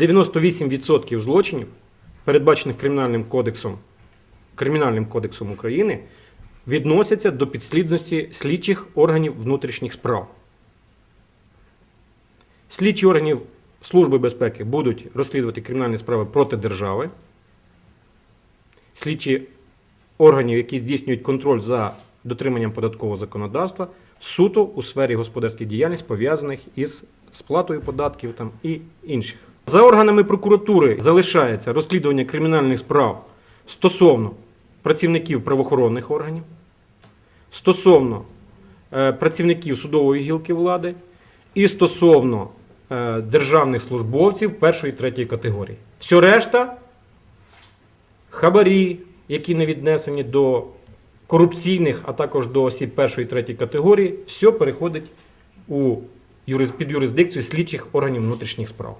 98% злочинів, передбачених Кримінальним кодексом, Кримінальним кодексом України, відносяться до підслідності слідчих органів внутрішніх справ. Слідчі органів Служби безпеки будуть розслідувати кримінальні справи проти держави. Слідчі органів, які здійснюють контроль за дотриманням податкового законодавства, суто у сфері господарської діяльності, пов'язаних із сплатою податків там, і інших. За органами прокуратури залишається розслідування кримінальних справ стосовно працівників правоохоронних органів, стосовно е, працівників судової гілки влади і стосовно е, державних службовців першої і третьої категорії. Все решта хабарі, які не віднесені до корупційних, а також до осіб першої і третьої категорії, все переходить у під юрисдикцію слідчих органів внутрішніх справ.